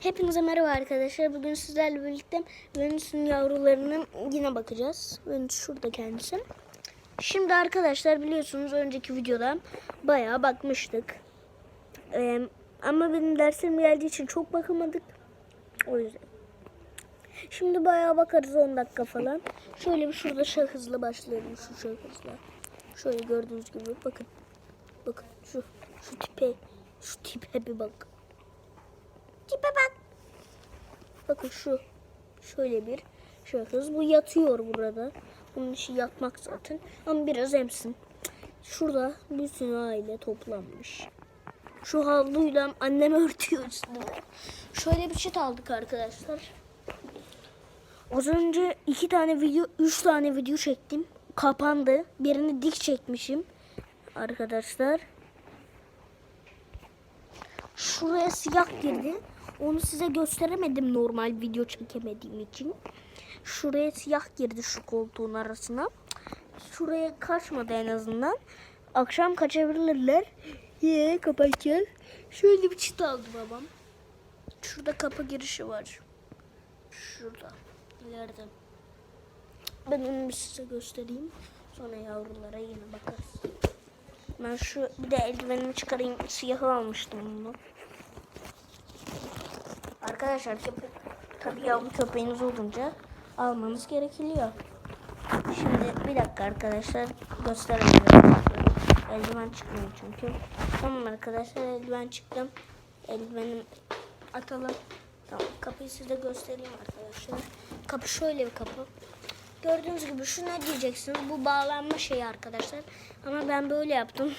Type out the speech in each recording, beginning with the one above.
Hepinize merhaba arkadaşlar. Bugün sizlerle birlikte Venüs'ün yavrularına yine bakacağız. Venüs şurada kendisi. Şimdi arkadaşlar biliyorsunuz önceki videoda bayağı bakmıştık. Ee, ama benim derslerim geldiği için çok bakamadık. O yüzden. Şimdi bayağı bakarız 10 dakika falan. Şöyle bir şurada şahızla başlayalım şu şahızla. Şöyle gördüğünüz gibi bakın. Bakın şu şu tipe şu tipe bir bak. Tipe bak. Bakın şu. Şöyle bir şahıs. Bu yatıyor burada. Bunun işi yatmak zaten. Ama biraz emsin. Şurada sürü aile toplanmış. Şu havluyla annem örtüyor üstüne. Şöyle bir çit aldık arkadaşlar. Az önce iki tane video, üç tane video çektim. Kapandı. Birini dik çekmişim. Arkadaşlar. Şuraya siyah girdi. Onu size gösteremedim normal video çekemediğim için. Şuraya siyah girdi şu koltuğun arasına. Şuraya kaçmadı en azından. Akşam kaçabilirler. Ye kapatacağız. Şöyle bir çit aldı babam. Şurada kapı girişi var. Şurada. ileride. Ben onu size göstereyim. Sonra yavrulara yine bakarız. Ben şu bir de eldivenimi çıkarayım. Siyahı almıştım bunu. Arkadaşlar köpek, tabii yavru köpeğiniz olunca almanız gerekiyor. Şimdi bir dakika arkadaşlar gösteremiyorum. Eldiven çıkmıyor çünkü. Tamam arkadaşlar eldiven çıktım. Eldivenim atalım. Tamam kapıyı size göstereyim arkadaşlar. Kapı şöyle bir kapı. Gördüğünüz gibi şu ne diyeceksiniz? Bu bağlanma şeyi arkadaşlar. Ama ben böyle yaptım.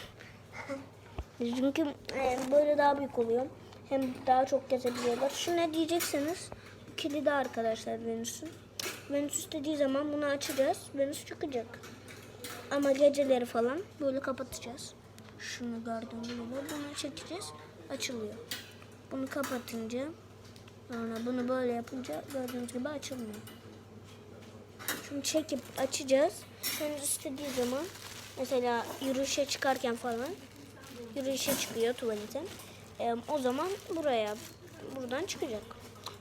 Çünkü e, böyle daha büyük oluyor. Hem daha çok gezebiliyorlar. Şu ne diyeceksiniz? Bu kilidi arkadaşlar Venüs'ün. Venüs istediği zaman bunu açacağız. Venüs çıkacak. Ama geceleri falan böyle kapatacağız. Şunu gördüğünüz gibi bunu çekeceğiz. Açılıyor. Bunu kapatınca sonra bunu böyle yapınca gördüğünüz gibi açılmıyor. Şimdi çekip açacağız. Venüs istediği zaman mesela yürüyüşe çıkarken falan yürüyüşe çıkıyor tuvalete. Ee, o zaman buraya buradan çıkacak.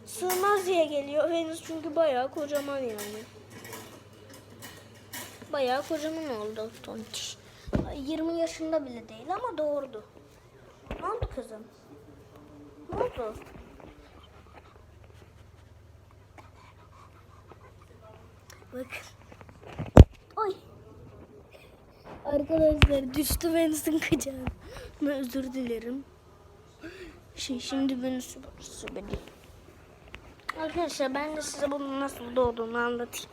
Sığmaz diye geliyor Venüs çünkü bayağı kocaman yani. Bayağı kocaman oldu tontiş. 20 yaşında bile değil ama doğurdu. Ne oldu kızım? Ne oldu? Bak. Oy. Arkadaşlar düştü Venüs'ün kucağına. Özür dilerim. Şey şimdi burası benim. Arkadaşlar ben de size bunun nasıl doğduğunu anlatayım.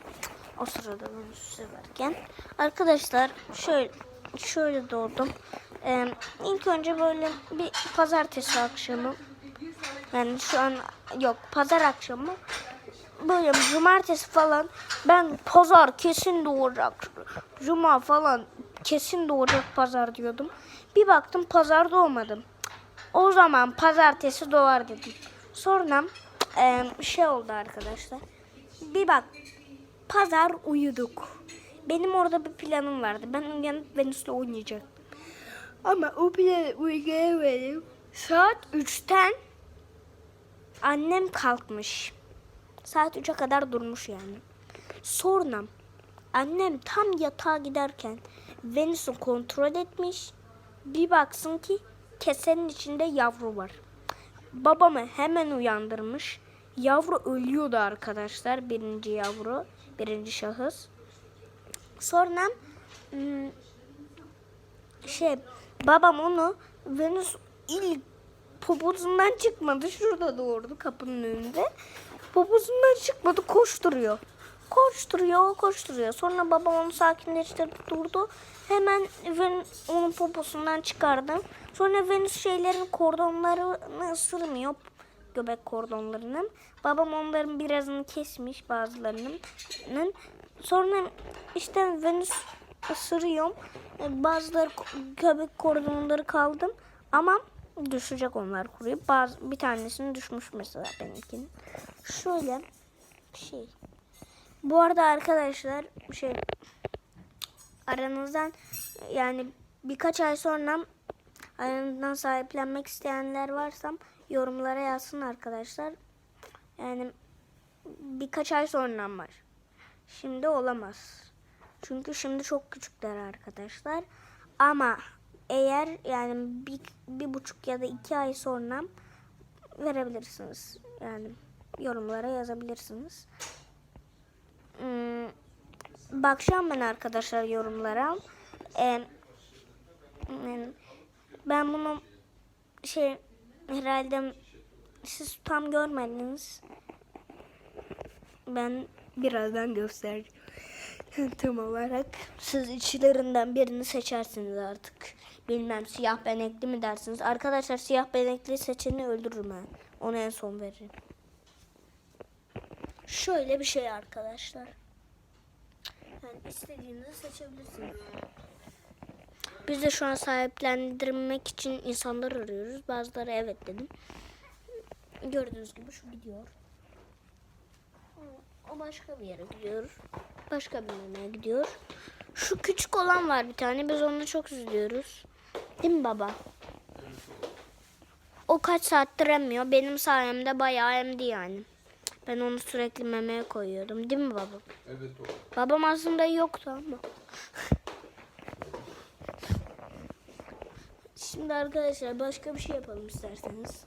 O sırada Venüs'ü severken. Arkadaşlar şöyle şöyle doğdum. Ee, ilk önce böyle bir pazartesi akşamı yani şu an yok pazar akşamı böyle cumartesi falan ben pazar kesin doğacak. Cuma falan kesin doğacak pazar diyordum. Bir baktım pazar doğmadım. O zaman pazartesi doğar dedim. Sonra e, şey oldu arkadaşlar. Bir bak pazar uyuduk. Benim orada bir planım vardı. Ben uyanıp Venüs'le oynayacaktım. Ama o planı uygulayamadım. Saat 3'ten annem kalkmış. Saat 3'e kadar durmuş yani. Sonra annem tam yatağa giderken Venüs'ü kontrol etmiş. Bir baksın ki kesenin içinde yavru var. Babamı hemen uyandırmış. Yavru ölüyordu arkadaşlar. Birinci yavru. Birinci şahıs. Sonra şey babam onu Venüs ilk poposundan çıkmadı. Şurada doğurdu kapının önünde. Poposundan çıkmadı koşturuyor. Koşturuyor, koşturuyor. Sonra babam onu sakinleştirdi, durdu. Hemen Venüs onun poposundan çıkardı. Sonra Venüs şeylerin kordonlarını ısırmıyor. Göbek kordonlarının. Babam onların birazını kesmiş bazılarının. Sonra işte Venüs ısırıyor. Bazıları göbek kordonları kaldı. Ama düşecek onlar kuruyup. Bazı, bir tanesinin düşmüş mesela benimkinin. Şöyle şey. Bu arada arkadaşlar şey aranızdan yani birkaç ay sonra aranızdan sahiplenmek isteyenler varsa yorumlara yazsın arkadaşlar. Yani birkaç ay sonra var. Şimdi olamaz. Çünkü şimdi çok küçükler arkadaşlar. Ama eğer yani bir, bir buçuk ya da iki ay sonra verebilirsiniz. Yani yorumlara yazabilirsiniz. Hmm, bakacağım ben arkadaşlar yorumlara. Ben bunu şey herhalde siz tam görmediniz. Ben birazdan göstereceğim. tam olarak siz içlerinden birini seçersiniz artık. Bilmem siyah benekli mi dersiniz. Arkadaşlar siyah benekli seçeni öldürürüm ben. Onu en son veririm. Şöyle bir şey arkadaşlar. Yani istediğinizi seçebilirsiniz. Biz de şu an sahiplendirmek için insanlar arıyoruz. Bazıları evet dedim. Gördüğünüz gibi şu gidiyor. O başka bir yere gidiyor. Başka bir yemeğe gidiyor. Şu küçük olan var bir tane. Biz onu çok üzülüyoruz. Değil mi baba? O kaç saattir emmiyor. Benim sayemde bayağı emdi yani. Ben onu sürekli memeye koyuyordum. Değil mi baba? Evet o. Babam aslında yoktu ama. Şimdi arkadaşlar başka bir şey yapalım isterseniz.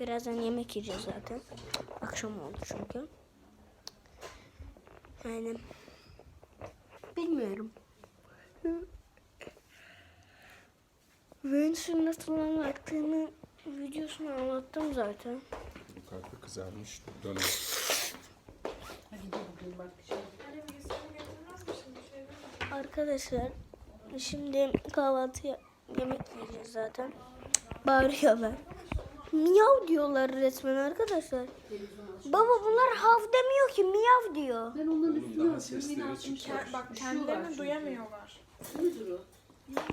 Birazdan yemek yiyeceğiz zaten. Akşam oldu çünkü. Yani bilmiyorum. Venüs'ün nasıl anlattığını videosunu anlattım zaten. Yukarıda kızarmış döner. Arkadaşlar şimdi kahvaltıya yemek yiyeceğiz zaten. Bağırıyorlar. Miyav diyorlar resmen arkadaşlar. Baba bunlar hav demiyor ki miyav diyor. Ben onları Oğlum üstüne çıkıyor. Bak kendilerini duyamıyorlar.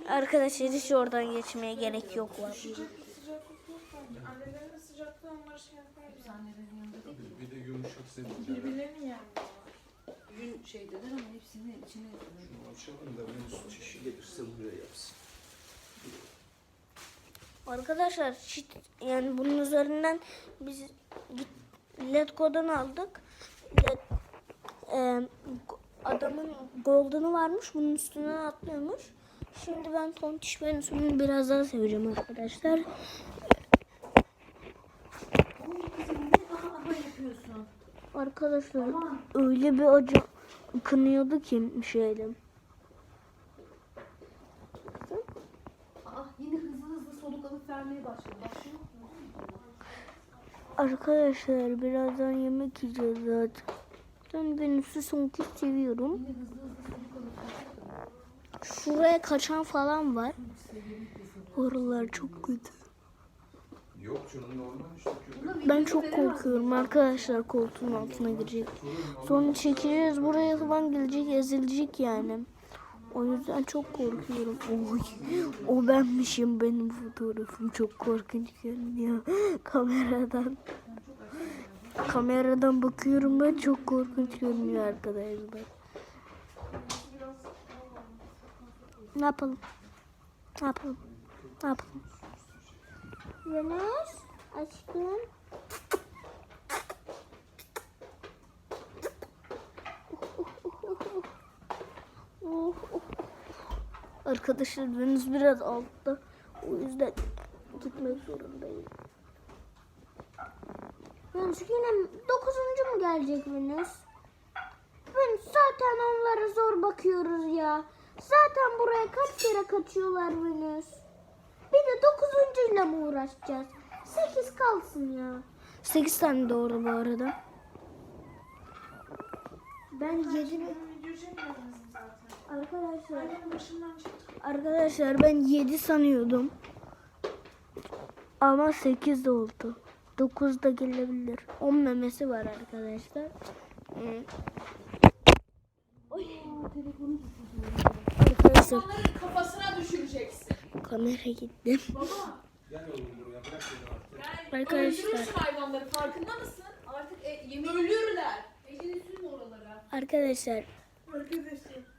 Arkadaşlar hiç oradan geçmeye gerek yok var. Annelerinin sıcaklığı onları şey yapar. Tabii bir de yumuşak zeminde. Birbirlerini yer. Ürün şeydeler ama hepsini içine Şunu açalım da Venüs çişi gelirse buraya yapsın. Arkadaşlar hiç, yani bunun üzerinden biz git, Letgo'dan aldık. Let, e, adamın golden'ı varmış. Bunun üstünden atlıyormuş. Şimdi ben Tontiş Venüs'ünü biraz daha seveceğim arkadaşlar. Arkadaşlar öyle bir acı kınıyordu ki şeyde. Aa yine hızlı hızlı soluk alıp vermeye başladı. Arkadaşlar birazdan yemek yiyeceğiz zaten. Ben Venüs'ü son kez seviyorum. Şuraya kaçan falan var. Oralar çok kötü. Yok canım normal işte. Ben çok korkuyorum arkadaşlar koltuğun altına girecek. Sonra çekeceğiz buraya falan gelecek ezilecek yani. O yüzden çok korkuyorum. Oy, o benmişim benim fotoğrafım çok korkunç görünüyor kameradan. Kameradan bakıyorum ben çok korkunç görünüyor arkadaşlar. Ne yapalım? Ne yapalım? Ne yapalım? Venüs aşkım. Arkadaşlar Venüs biraz altta. O yüzden gitmek zorundayım. Venüs yine dokuzuncu mu gelecek Venüs? Venüs zaten onlara zor bakıyoruz ya. Zaten buraya kaç kere kaçıyorlar Venüs. Bir de dokuzuncuyla mı uğraşacağız? Sekiz kalsın ya. Sekiz tane doğru bu arada. Ben yedi... Arkadaşlar... Arkadaşlar ben 7 sanıyordum. Ama 8 de oldu. 9 da gelebilir. 10 memesi var arkadaşlar. Hı. Oy. Arkadaşlar Kafasına düşüreceksin. kamera gitti. Baba. Arkadaşlar. hayvanları farkında mısın? Artık e, yemeği ölürler. Sürme oralara. Arkadaşlar Arkadaşlar.